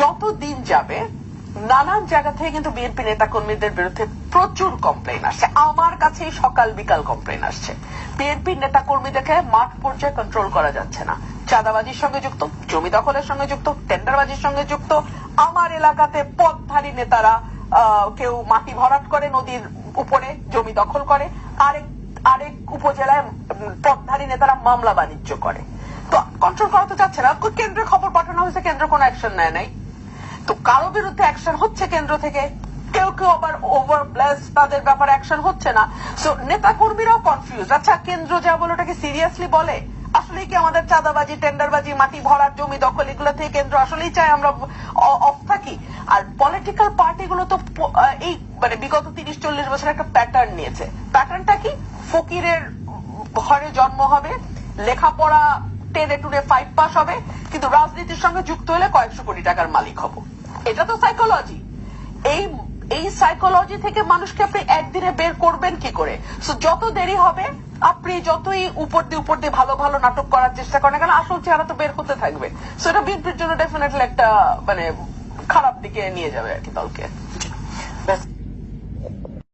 যত দিন যাবে, নানান জায়গা থেকে কিন্তু বিএনপি নেতা কর্মীদের বিরুদ্ধে প্রচুর কমপ্লেন আসছে। আমার কাছেই সকাল বিকাল কমপ্লেন আসছে। বিএনপি নেতা কর্মীদেরকে মাঠ পর্যায়ে কন্ট্রোল করা যাচ্ছে না। চাঁদাবাজির সঙ্গে যুক্ত, জমি দখলের সঙ্গে যুক্ত, টেন্ডারবাজির সঙ্গে যুক্ত, আমার এলাকাতে পথধারী নেতারা কেউ মাটি ভরাট করে, নদীর উপরে জমি দখল করে, আরেক আরেক উপজেলায় পথধারী নেতারা মামলা বাণিজ্য করে। তো কন্ট্রোল করা তো যাচ্ছে না। কেন্দ্রে খবর পাঠানো হয়েছে, কেন্দ্র কোনো অ্যাকশন নেয় নাই। তো কারও বিরুদ্ধে অ্যাকশন হচ্ছে কেন্দ্র থেকে? কেউ কেউ আবার ওভার ব্লেস তাদের ব্যাপারে অ্যাকশন হচ্ছে না। সো নেতা কর্মীরাও কনফিউজ আচ্ছা কেন্দ্র যা বলে ওটাকে সিরিয়াসলি বলে? আসলে কি আমাদের চাঁদাবাজি, টেন্ডারবাজি, মাটি ভরার জমি দখল, এগুলো থেকে কেন্দ্র আসলেই চায় আমরা অফ থাকি? আর পলিটিক্যাল পার্টিগুলো তো এই মানে বিগত তিরিশ, চল্লিশ বছর একটা প্যাটার্ন নিয়েছে। প্যাটার্নটা কি? ফকিরের ঘরে জন্ম হবে, লেখাপড়া টেনে টুনে ফাইভ পাস হবে, কিন্তু রাজনীতির সঙ্গে যুক্ত হলে কয়েকশো কোটি টাকার মালিক হব। এটা তো সাইকোলজি এই এই সাইকোলজি থেকে মানুষকে আপনি একদিনে বের করবেন কি করে? যত দেরি হবে, আপনি যতই উপর দিয়ে উপর দিয়ে ভালো ভালো নাটক করার চেষ্টা করেন কারণ আসল চেহারা তো বের করতে থাকবে। সো এটা বিএনপির জন্য ডেফিনেটলি একটা মানে খারাপ দিকে নিয়ে যাবে আর কি দলকে।